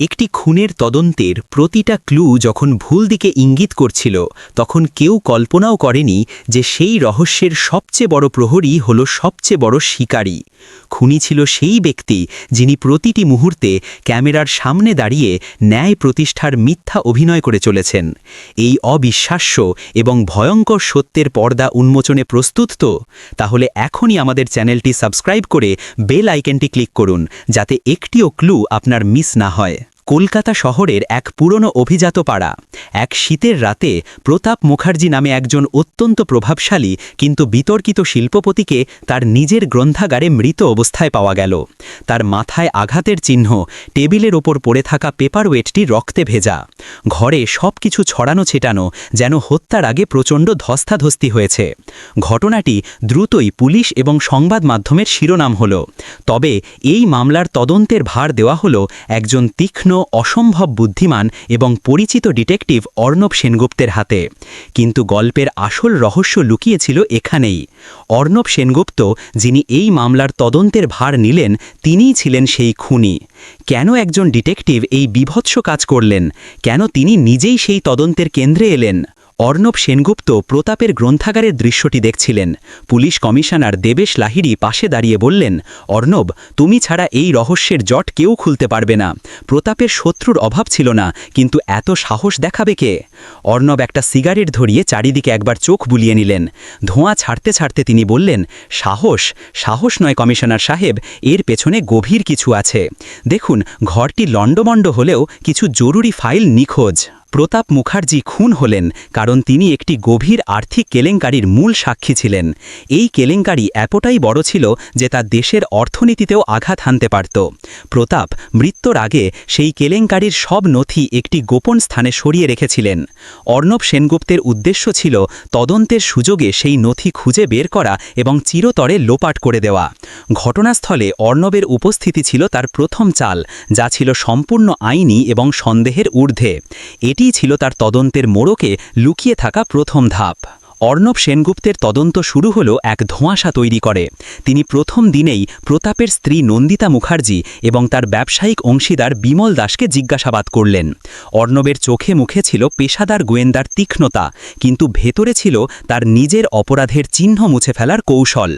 একটি খুনের তদন্তের প্রতিটা ক্লু যখন ভুল দিকে ইঙ্গিত করছিল, তখন কেউ কল্পনাও করেনি যে সেই রহস্যের সবচেয়ে বড় প্রহরী হল সবচেয়ে বড় শিকারী। খুনি ছিল সেই ব্যক্তি যিনি প্রতিটি মুহূর্তে ক্যামেরার সামনে দাঁড়িয়ে ন্যায় প্রতিষ্ঠার মিথ্যা অভিনয় করে চলেছেন। এই অবিশ্বাস্য এবং ভয়ঙ্কর সত্যের পর্দা উন্মোচনে প্রস্তুত তো? তাহলে এখনই আমাদের চ্যানেলটি সাবস্ক্রাইব করে বেল আইকনটি ক্লিক করুন, যাতে একটিও ক্লু আপনার মিস না হয়। কলকাতা শহরের এক পুরনো অভিজাত পাড়া। এক শীতের রাতে প্রতাপ মুখার্জি নামে একজন অত্যন্ত প্রভাবশালী কিন্তু বিতর্কিত শিল্পপতিকে তার নিজের গ্রন্থাগারে মৃত অবস্থায় পাওয়া গেল। তার মাথায় আঘাতের চিহ্ন, টেবিলের ওপর পড়ে থাকা পেপারওয়েটটি রক্তে ভেজা। ঘরে সব কিছু ছড়ানো ছেটানো যেন হত্যার আগে প্রচণ্ড ধস্তাধস্তি হয়েছে। ঘটনাটি দ্রুতই পুলিশ এবং সংবাদ মাধ্যমের শিরোনাম হল। তবে এই মামলার তদন্তের ভার দেওয়া হল একজন তীক্ষ্ণ অসম্ভব বুদ্ধিমান এবং পরিচিত ডিটেকটিভ অর্ণব সেনগুপ্তের হাতে। কিন্তু গল্পের আসল রহস্য লুকিয়েছিল এখানেই। অর্ণব সেনগুপ্ত, যিনি এই মামলার তদন্তের ভার নিলেন, তিনিই ছিলেন সেই খুনি। কেন একজন ডিটেকটিভ এই বিভৎস কাজ করলেন? কেন তিনি নিজেই সেই তদন্তের কেন্দ্রে এলেন? অর্ণব সেনগুপ্ত প্রতাপের গ্রন্থাগারের দৃশ্যটি দেখছিলেন। পুলিশ কমিশনার দেবেশ লাহিড়ি পাশে দাঁড়িয়ে বললেন, অর্ণব, তুমি ছাড়া এই রহস্যের জট কেউ খুলতে পারবে না। প্রতাপের শত্রুর অভাব ছিল না, কিন্তু এত সাহস দেখাবে কে? অর্ণব একটা সিগারেট ধরিয়ে চারিদিকে একবার চোখ বুলিয়ে নিলেন। ধোঁয়া ছাড়তে ছাড়তে তিনি বললেন, সাহস? সাহস নয় কমিশনার সাহেব, এর পেছনে গভীর কিছু আছে। দেখুন, ঘরটি লণ্ডমণ্ড হলেও কিছু জরুরি ফাইল নিখোঁজ। প্রতাপ মুখার্জি খুন হলেন কারণ তিনি একটি গভীর আর্থিক কেলেঙ্কারির মূল সাক্ষী ছিলেন। এই কেলেঙ্কারি এতটাই বড় ছিল যে তা দেশের অর্থনীতিতেও আঘাত হানতে পারত। প্রতাপ মৃত্যুর আগে সেই কেলেঙ্কারির সব নথি একটি গোপন স্থানে সরিয়ে রেখেছিলেন। অর্ণব সেনগুপ্তের উদ্দেশ্য ছিল তদন্তের সুযোগে সেই নথি খুঁজে বের করা এবং চিরতরে লোপাট করে দেওয়া। ঘটনাস্থলে অর্ণবের উপস্থিতি ছিল তার প্রথম চাল, যা ছিল সম্পূর্ণ আইনি এবং সন্দেহের ঊর্ধ্বে। এটিই ছিল তার তদন্তের মোড়কে লুকিয়ে থাকা প্রথম ধাপ। অর্ণব সেনগুপ্তের তদন্ত শুরু হলো এক ধোঁয়াশা তৈরি করে। তিনি প্রথম দিনেই প্রতাপের স্ত্রী নন্দিতা মুখার্জি এবং তার ব্যবসায়িক অংশীদার বিমল দাসকে জিজ্ঞাসাবাদ করলেন। অর্ণবের চোখে মুখে ছিল পেশাদার গোয়েন্দার তীক্ষ্ণতা, কিন্তু ভেতরে ছিল তার নিজের অপরাধের চিহ্ন মুছে ফেলার কৌশল।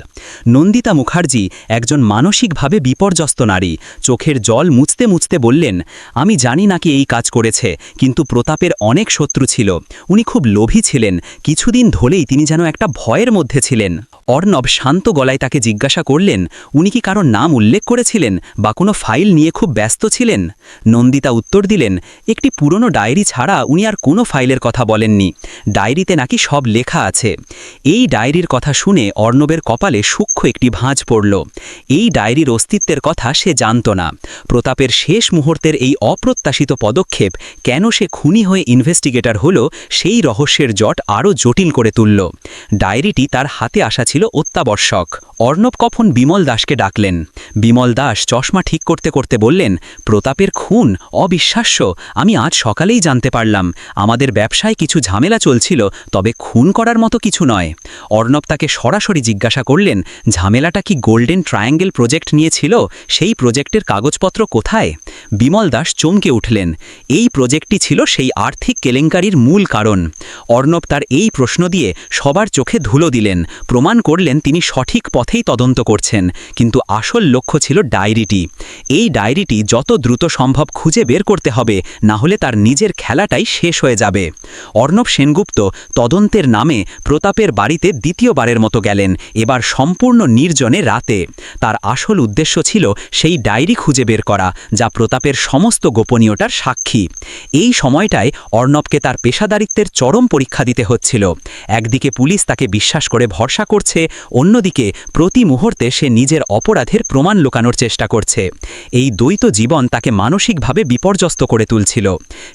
নন্দিতা মুখার্জি একজন মানসিকভাবে বিপর্যস্ত নারী, চোখের জল মুছতে মুছতে বললেন, আমি জানি নাকি এই কাজ করেছে, কিন্তু প্রতাপের অনেক শত্রু ছিল। উনি খুব লোভী ছিলেন, কিছুদিন ধরেই তিনি যেন একটা ভয়ের মধ্যে ছিলেন। অর্ণব শান্ত গলায় তাকে জিজ্ঞাসা করলেন, উনি কি কারও নাম উল্লেখ করেছিলেন বা কোনো ফাইল নিয়ে খুব ব্যস্ত ছিলেন? নন্দিতা উত্তর দিলেন, একটি পুরনো ডায়েরি ছাড়া উনি আর কোনো ফাইলের কথা বলেননি। ডায়েরিতে নাকি সব লেখা আছে। এই ডায়েরির কথা শুনে অর্ণবের কপালে সূক্ষ্ম একটি ভাঁজ পড়ল। এই ডায়েরির অস্তিত্বের কথা সে জানত না। প্রতাপের শেষ মুহূর্তের এই অপ্রত্যাশিত পদক্ষেপ কেন সে খুনি হয়ে ইনভেস্টিগেটর হল, সেই রহস্যের জট আরও জটিল করে তুলল। ডায়েরিটি তার হাতে আসা ছিল অত্যাবশ্যক। অর্ণব কখন বিমল দাসকে ডাকলেন। বিমল দাস চশমা ঠিক করতে করতে বললেন, প্রতাপের খুন? অবিশ্বাস্য। আমি আজ সকালেই জানতে পারলাম। আমাদের ব্যবসায় কিছু ঝামেলা চলছিল, তবে খুন করার মতো কিছু নয়। অর্ণব তাকে সরাসরি জিজ্ঞাসা করলেন, ঝামেলাটা কি গোল্ডেন ট্রায়াঙ্গেল প্রজেক্ট নিয়েছিল? সেই প্রজেক্টের কাগজপত্র কোথায়? বিমল দাস চমকে উঠলেন। এই প্রজেক্টটি ছিল সেই আর্থিক কেলেঙ্কারির মূল কারণ। অর্ণব তার এই প্রশ্ন দিয়ে সবার চোখে ধুলো দিলেন। প্রমাণ করলেন তিনি সঠিক পথেই তদন্ত করছেন, কিন্তু আসল লক্ষ্য ছিল ডায়েরিটি। এই ডায়েরিটি যত দ্রুত সম্ভব খুঁজে বের করতে হবে, না হলে তার নিজের খেলাটাই শেষ হয়ে যাবে। অর্ণব সেনগুপ্ত তদন্তের নামে প্রতাপের বাড়িতে দ্বিতীয়বারের মতো গেলেন, এবার সম্পূর্ণ নির্জনে রাতে। তার আসল উদ্দেশ্য ছিল সেই ডায়েরি খুঁজে বের করা, যা প্রতাপের সমস্ত গোপনীয়তার সাক্ষী। এই সময়টায় অর্ণবকে তার পেশাদারিত্বের চরম পরীক্ষা দিতে হচ্ছিল। একদিকে পুলিশ তাকে বিশ্বাস করে ভরসা করছে, অন্যদিকে প্রতি মুহূর্তে সে নিজের অপরাধের প্রমাণ লুকানোর চেষ্টা করছে। এই দ্বৈত জীবন তাকে মানসিকভাবে বিপর্যস্ত করে তুলছিল।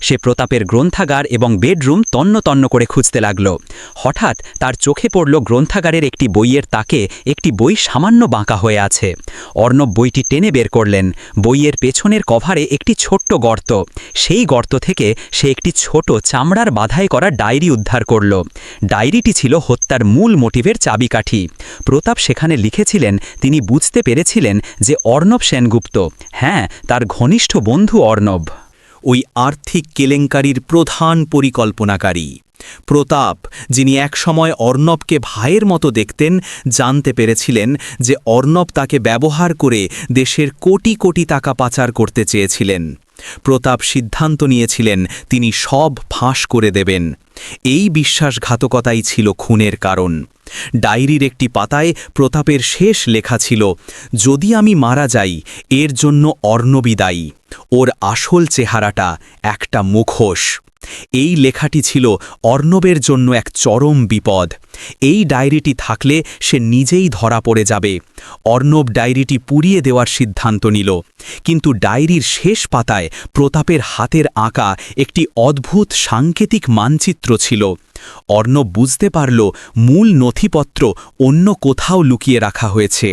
সে প্রতাপের গ্রন্থাগার এবং বেডরুম তন্ন তন্ন করে খুঁজতে লাগল। হঠাৎ তার চোখে পড়ল গ্রন্থাগারের একটি বইয়ের তাকে একটি বই সামান্য বাঁকা হয়ে আছে। অর্ণব বইটি টেনে বের করলেন। বইয়ের পেছনের কভারে একটি ছোট্ট গর্ত। সেই গর্ত থেকে সে একটি ছোট চামড়ার বাধাই করা ডায়েরি উদ্ধার করল। ডায়েরিটি ছিল হত্যার মূল মোটিভের চাবিকাঠি। প্রতাপ সেখানে লিখেছিলেন, তিনি বুঝতে পেরেছিলেন যে অর্ণব সেনগুপ্ত। হ্যাঁ তার ঘনিষ্ঠ বন্ধু অর্ণব। ওই আর্থিক কেলেঙ্কারির প্রধান পরিকল্পনাকারী। প্রতাপ, যিনি একসময় অর্ণবকে ভাইয়ের মতো দেখতেন, জানতে পেরেছিলেন যে অর্ণব তাকে ব্যবহার করে দেশের কোটি কোটি টাকা পাচার করতে চেয়েছিলেন। প্রতাপ সিদ্ধান্ত নিয়েছিলেন তিনি সব ফাঁস করে দেবেন। এই বিশ্বাসঘাতকতাই ছিল খুনের কারণ। ডায়েরির একটি পাতায় প্রতাপের শেষ লেখা ছিল, যদি আমি মারা যাই, এর জন্য অর্ণবী দায়ী। ওর আসল চেহারাটা একটা মুখোশ। এই লেখাটি ছিল অর্ণবের জন্য এক চরম বিপদ। এই ডায়েরিটি থাকলে সে নিজেই ধরা পড়ে যাবে। অর্ণব ডায়েরিটি পুড়িয়ে দেওয়ার সিদ্ধান্ত নিল। কিন্তু ডায়েরির শেষ পাতায় প্রতাপের হাতের আঁকা একটি অদ্ভুত সাংকেতিক মানচিত্র ছিল। অর্ণব বুঝতে পারল মূল নথিপত্র অন্য কোথাও লুকিয়ে রাখা হয়েছে।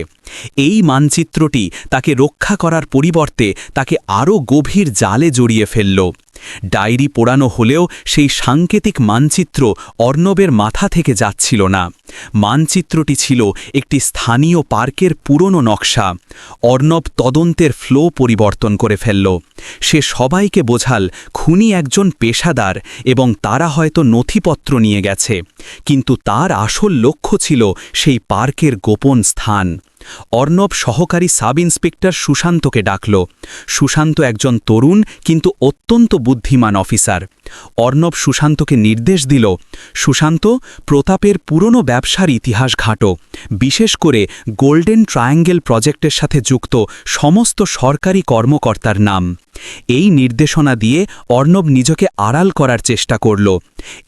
এই মানচিত্রটি তাকে রক্ষা করার পরিবর্তে তাকে আরও গভীর জালে জড়িয়ে ফেলল। ডায়েরি পোড়ানো হলেও সেই সাংকেতিক মানচিত্র অর্ণবের মাথা থেকে যাচ্ছিল না। মানচিত্রটি ছিল একটি স্থানীয় পার্কের পুরনো নকশা। অর্ণব তদন্তের ফ্লো পরিবর্তন করে ফেলল। সে সবাইকে বোঝাল, খুনি একজন পেশাদার এবং তারা হয়তো নথিপত্র নিয়ে গেছে। কিন্তু তার আসল লক্ষ্য ছিল সেই পার্কের গোপন স্থান। অর্ণব সহকারী সাব ইন্সপেক্টর সুশান্তকে ডাকল। সুশান্ত একজন তরুণ, কিন্তু অত্যন্ত বুদ্ধিমান অফিসার। অর্ণব সুশান্তকে নির্দেশ দিল, সুশান্ত, প্রতাপের পুরনো ব্যবসার ইতিহাস ঘাটো। বিশেষ করে গোল্ডেন ট্রায়াঙ্গেল প্রজেক্টের সাথে যুক্ত সমস্ত সরকারি কর্মকর্তার নাম। এই নির্দেশনা দিয়ে অর্ণব নিজকে আড়াল করার চেষ্টা করল।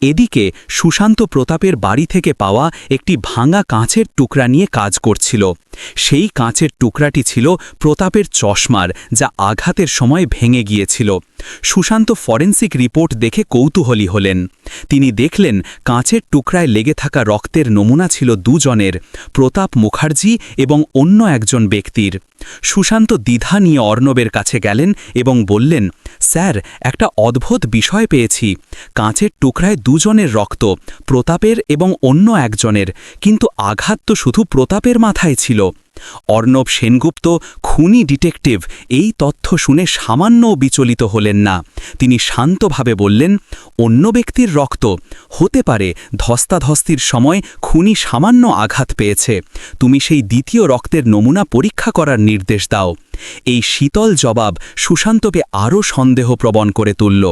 এদিকে সুশান্ত প্রতাপের বাড়ি থেকে পাওয়া একটি ভাঙা কাঁচের টুকরা নিয়ে কাজ করছিল। সেই কাঁচের টুকরাটি ছিল প্রতাপের চশমার, যা আঘাতের সময় ভেঙে গিয়েছিল। সুশান্ত ফরেন্সিক রিপোর্ট দেখে কৌতূহলী হলেন। তিনি দেখলেন কাঁচের টুকরায় লেগে থাকা রক্তের নমুনা ছিল দুজনের, প্রতাপ মুখার্জি এবং অন্য একজন ব্যক্তির। সুশান্ত দ্বিধা নিয়ে অর্ণবের কাছে গেলেন এবং বললেন, স্যার, একটা অদ্ভুত বিষয় পেয়েছি। কাঁচের টুকরায় দুজনের রক্ত, প্রতাপের এবং অন্য একজনের, কিন্তু আঘাত তো শুধু প্রতাপের মাথায় ছিল। অর্ণব সেনগুপ্ত খুনি ডিটেকটিভ এই তথ্য শুনে সামান্য বিচলিত হলেন না। তিনি শান্তভাবে বললেন, অন্য ব্যক্তির রক্ত। হতে পারে ধস্তাধস্তির সময় খুনি সামান্য আঘাত পেয়েছে। তুমি সেই দ্বিতীয় রক্তের নমুনা পরীক্ষা করার নির্দেশ দাও। এই শীতল জবাব সুশান্তকে আরও সন্দেহপ্রবণ করে তুলল।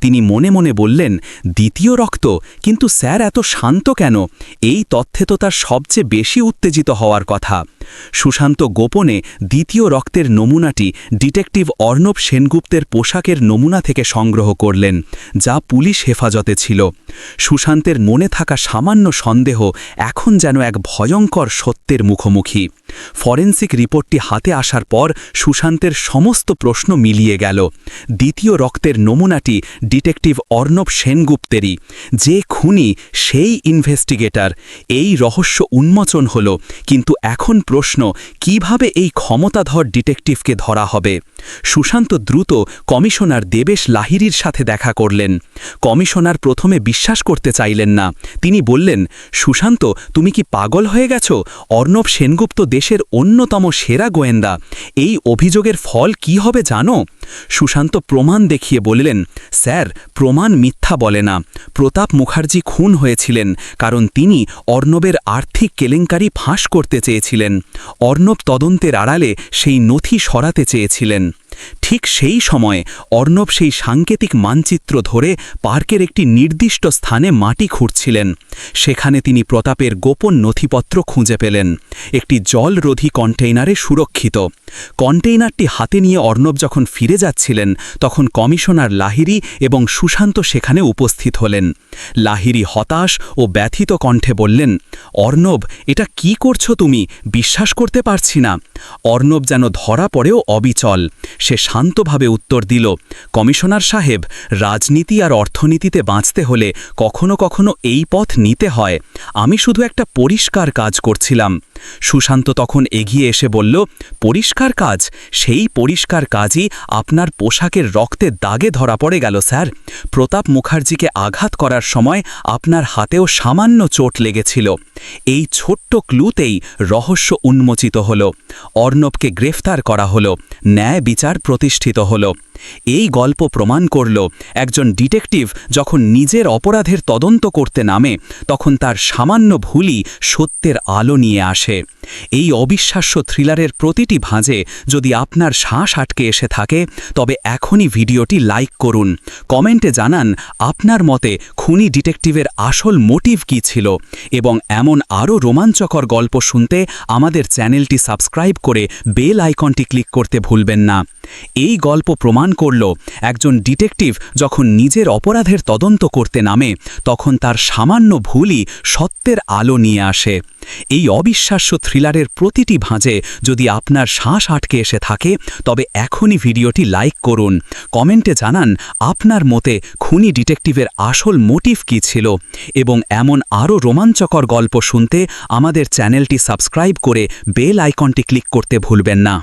তিনি মনে মনে বললেন, দ্বিতীয় রক্ত, কিন্তু স্যার এত শান্ত কেন? এই তথ্যে তো তার সবচেয়ে বেশি উত্তেজিত হওয়ার কথা। সুশান্ত গোপনে দ্বিতীয় রক্তের নমুনাটি ডিটেকটিভ অর্ণব সেনগুপ্তের পোশাকের নমুনা থেকে সংগ্রহ করলেন, যা পুলিশ হেফাজতে ছিল। সুশান্তের মনে থাকা সামান্য সন্দেহ এখন যেন এক ভয়ঙ্কর সত্যের মুখোমুখি। ফরেন্সিক রিপোর্টটি হাতে আসার পর সুশান্তের সমস্ত প্রশ্ন মিলিয়ে গেল। দ্বিতীয় রক্তের নমুনাটি ডিটেকটিভ অর্ণব সেনগুপ্তেরই। যে খুনি, সেই ইনভেস্টিগেটর। এই রহস্য উন্মোচন হল। কিন্তু এখন প্রশ্ন, কীভাবে এই ক্ষমতাধর ডিটেকটিভকে ধরা হবে? সুশান্ত দ্রুত কমিশনার দেবেশ লাহিরির সাথে দেখা করলেন। কমিশনার প্রথমে বিশ্বাস করতে চাইলেন না। তিনি বললেন, সুশান্ত, তুমি কি পাগল হয়ে গেছ? অর্ণব সেনগুপ্ত দেশের অন্যতম সেরা গোয়েন্দা। এই অভিযোগের ফল কি হবে জানো? সুশান্ত প্রমাণ দেখিয়ে বললেন, স্যার, প্রমাণ মিথ্যা বলে না। প্রতাপ মুখার্জি খুন হয়েছিলেন, কারণ তিনি অর্ণবের আর্থিক কেলেঙ্কারি ফাঁস করতে চেয়েছিলেন। অর্ণব তদন্তের আড়ালে সেই নথি সরাতে চেয়েছিলেন। ঠিক সেই সময়ে অর্ণব সেই সাংকেতিক মানচিত্র ধরে পার্কের একটি নির্দিষ্ট স্থানে মাটি খুঁড়ছিলেন। সেখানে তিনি প্রতাপের গোপন নথিপত্র খুঁজে পেলেন। একটি জলরোধী কন্টেইনারে সুরক্ষিত। কন্টেইনারটি হাতে নিয়ে অর্ণব যখন ফিরে যাচ্ছিলেন, তখন কমিশনার লাহিরি এবং সুশান্ত সেখানে উপস্থিত হলেন। লাহিরি হতাশ ও ব্যথিত কণ্ঠে বললেন, অর্ণব, এটা কি করছ তুমি? বিশ্বাস করতে পারছি না। অর্ণব যেন ধরা পড়েও অবিচল। সে শান্তভাবে উত্তর দিল, কমিশনার সাহেব, রাজনীতি আর অর্থনীতিতে বাঁচতে হলে কখনো কখনো এই পথ নিতে হয়। আমি শুধু একটা পরিষ্কার কাজ করছিলাম। সুশান্ত তখন এগিয়ে এসে বলল, পরিষ্কার কাজ? সেই পরিষ্কার কাজই আপনার পোশাকের রক্তে দাগে ধরা পড়ে গেল, স্যার। প্রতাপ মুখার্জিকে আঘাত করার সময় আপনার হাতেও সামান্য চোট লেগেছিল। এই ছোট্ট ক্লুতেই রহস্য উন্মোচিত হল। অর্ণবকে গ্রেফতার করা হল। ন্যায় বিচার প্রতিষ্ঠিত হল। এই গল্প প্রমাণ করল একজন ডিটেকটিভ যখন নিজের অপরাধের তদন্ত করতে নামে, তখন তার সামান্য ভুলই সত্যের আলো নিয়ে আসে। এই অবিশ্বাস্য থ্রিলারের প্রতিটি ভাঁজে যদি আপনার শ্বাস আটকে এসে থাকে, তবে এখনই ভিডিওটি লাইক করুন। কমেন্টে জানান আপনার মতে খুনি ডিটেকটিভের আসল মোটিভ কী ছিল এবং এমন আরও রোমাঞ্চকর গল্প শুনতে আমাদের চ্যানেলটি সাবস্ক্রাইব করে বেল আইকনটি ক্লিক করতে ভুলবেন না। এই গল্প প্রমাণ করল, একজন ডিটেকটিভ যখন নিজের অপরাধের তদন্ত করতে নামে, তখন তার সামান্য ভুলই সত্যের আলো নিয়ে আসে। এই অবিশ্বাস্য থ্রিলারের প্রতিটি ভাঁজে যদি আপনার শ্বাস আটকে এসে থাকে, তবে এখনই ভিডিওটি লাইক করুন। কমেন্টে জানান, আপনার মতে খুনি ডিটেকটিভের আসল মোটিভ কী ছিল? এবং এমন আরও রোমাঞ্চকর গল্প শুনতে আমাদের চ্যানেলটি সাবস্ক্রাইব করে বেল আইকনটি ক্লিক করতে ভুলবেন না।